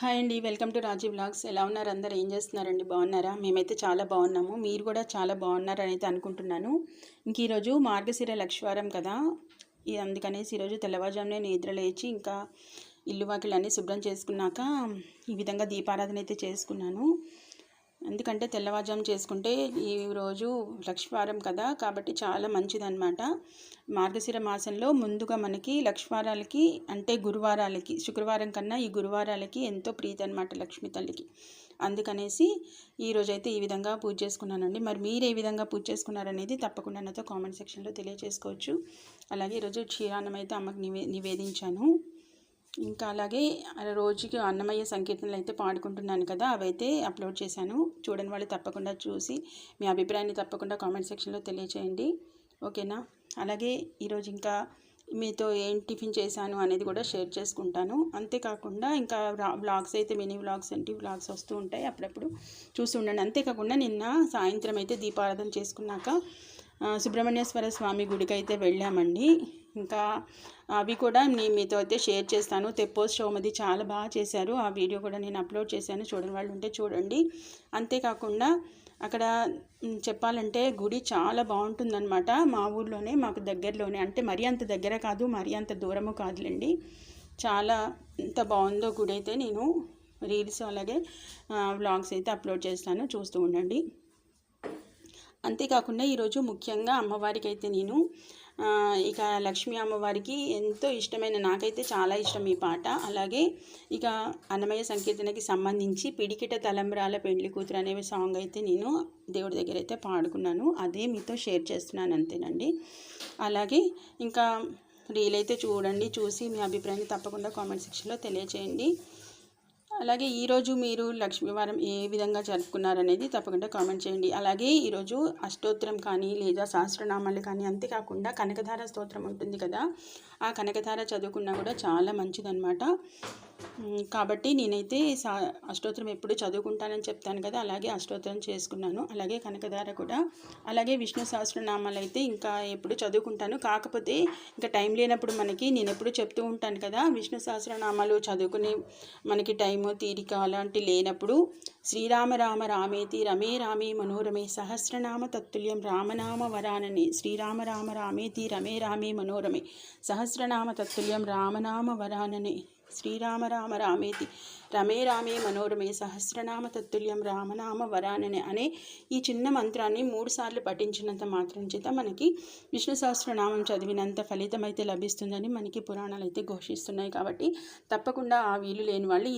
Hi అండి welcome to Raji blogs ఎలా ఉన్నారు అందరు? ఏం చేస్తున్నారండి? బాగున్నారా? మేమైతే చాలా బాగున్నాము. మీరు కూడా చాలా బాగున్నారని అయితే అనుకుంటున్నాను. ఇంక ఈరోజు మార్గశిర లక్ష్వారం కదా. అందుకనేసి ఈరోజు తెల్లవారుజామునే నిద్ర లేచి ఇంకా ఇల్లు వాకిలన్నీ శుభ్రం చేసుకున్నాక ఈ విధంగా దీపారాధన అయితే చేసుకున్నాను. ఎందుకంటే తెల్లవారుజాము చేసుకుంటే ఈ రోజు లక్ష్మీవారం కదా కాబట్టి చాలా మంచిదన్నమాట. మార్గశిర మాసంలో ముందుగా మనకి లక్ష్మీవారాలకి అంటే గురువారాలకి శుక్రవారం కన్నా ఈ గురువారాలకి ఎంతో ప్రీతి అనమాట లక్ష్మీ తల్లికి. అందుకనేసి ఈరోజైతే ఈ విధంగా పూజ చేసుకున్నానండి. మరి మీరు ఏ విధంగా పూజ చేసుకున్నారనేది తప్పకుండా నాతో కామెంట్ సెక్షన్లో తెలియజేసుకోవచ్చు అలాగే ఈరోజు క్షీరాన్నం అయితే అమ్మకి నివే నివేదించాను. ఇంకా అలాగే రోజుకి అన్నమయ్య సంకీర్తనలు అయితే పాడుకుంటున్నాను కదా అవైతే అప్లోడ్ చేశాను. చూడని వాళ్ళు తప్పకుండా చూసి మీ అభిప్రాయాన్ని తప్పకుండా కామెంట్ సెక్షన్లో తెలియచేయండి. ఓకేనా? అలాగే ఈరోజు ఇంకా మీతో ఏం టిఫిన్ చేశాను అనేది కూడా షేర్ చేసుకుంటాను. అంతేకాకుండా ఇంకా వ్లాగ్స్ అయితే మినీ వ్లాగ్స్ అంటే వ్లాగ్స్ వస్తూ ఉంటాయి. అప్పుడప్పుడు చూస్తూ ఉండండి. అంతేకాకుండా నిన్న సాయంత్రం అయితే దీపారాధన చేసుకున్నాక సుబ్రహ్మణ్యేశ్వర స్వామి గుడికి అయితే వెళ్ళామండి. ఇంకా అవి కూడా నేను మీతో అయితే షేర్ చేస్తాను. తెప్పోస్ షోమది చాలా బాగా చేశారు. ఆ వీడియో కూడా నేను అప్లోడ్ చేశాను. చూడని వాళ్ళు ఉంటే చూడండి. అంతేకాకుండా అక్కడ చెప్పాలంటే గుడి చాలా బాగుంటుందన్నమాట. మా ఊర్లోనే మాకు దగ్గరలోనే. అంటే మరీ అంత దగ్గర కాదు మరీ అంత దూరము కాదులేండి. చాలా ఎంత బాగుందో గుడి అయితే నేను రీల్స్ అలాగే వ్లాగ్స్ అయితే అప్లోడ్ చేస్తాను. చూస్తూ ఉండండి. అంతేకాకుండా ఈరోజు ముఖ్యంగా అమ్మవారికి అయితే నేను ఇక లక్ష్మీ అమ్మవారికి ఎంతో ఇష్టమైన నాకైతే చాలా ఇష్టం ఈ పాట. అలాగే ఇక అన్నమయ్య సంకీర్తనకి సంబంధించి పిడికిట తలంబ్రాల పెండ్లి కూతురు అనే సాంగ్ అయితే నేను దేవుడి దగ్గర అయితే పాడుకున్నాను. అదే మీతో షేర్ చేస్తున్నాను అంతేనండి. అలాగే ఇంకా రీల్ అయితే చూడండి చూసి మీ అభిప్రాయాన్ని తప్పకుండా కామెంట్ సెక్షన్లో తెలియచేయండి. అలాగే ఈరోజు మీరు లక్ష్మీవారం ఏ విధంగా జరుపుకున్నారనేది తప్పకుండా కామెంట్ చేయండి. అలాగే ఈరోజు అష్టోత్తరం కానీ లేదా సహస్రనామాలు కానీ అంతేకాకుండా కనకధార స్తోత్రం ఉంటుంది కదా ఆ కనకధార చదువుకున్నా కూడా చాలా మంచిదన్నమాట. కాబట్టి నేనైతే సా అష్టోత్తరం ఎప్పుడు చదువుకుంటానని చెప్తాను కదా అలాగే అష్టోత్తరం చేసుకున్నాను. అలాగే కనకధార కూడా. అలాగే విష్ణు సహస్రనామాలు అయితే ఇంకా ఎప్పుడు చదువుకుంటాను. కాకపోతే ఇంకా టైం లేనప్పుడు మనకి నేను ఎప్పుడు చెప్తూ ఉంటాను కదా విష్ణు సహస్రనామాలు చదువుకుని మనకి టైము తీరిక అలాంటి లేనప్పుడు శ్రీరామ రామ రామేతి రమే రామే మనోరమే సహస్రనామ తత్తుల్యం రామనామ వరానని శ్రీరామ రామ రామేతి రమే రామే మనోరమే సహస్రనామ తత్తుల్యం రామనామ వరానని శ్రీరామ రామ రామేతి రమే రామే మనోరమే సహస్రనామ తత్తుల్యం రామనామ వరానని అనే ఈ చిన్న మంత్రాన్ని మూడుసార్లు పఠించినంత మాత్రం చేత మనకి విష్ణు సహస్రనామం చదివినంత ఫలితం అయితే లభిస్తుందని మనకి పురాణాలు అయితే ఘోషిస్తున్నాయి కాబట్టి తప్పకుండా ఆ వీలు లేని వాళ్ళు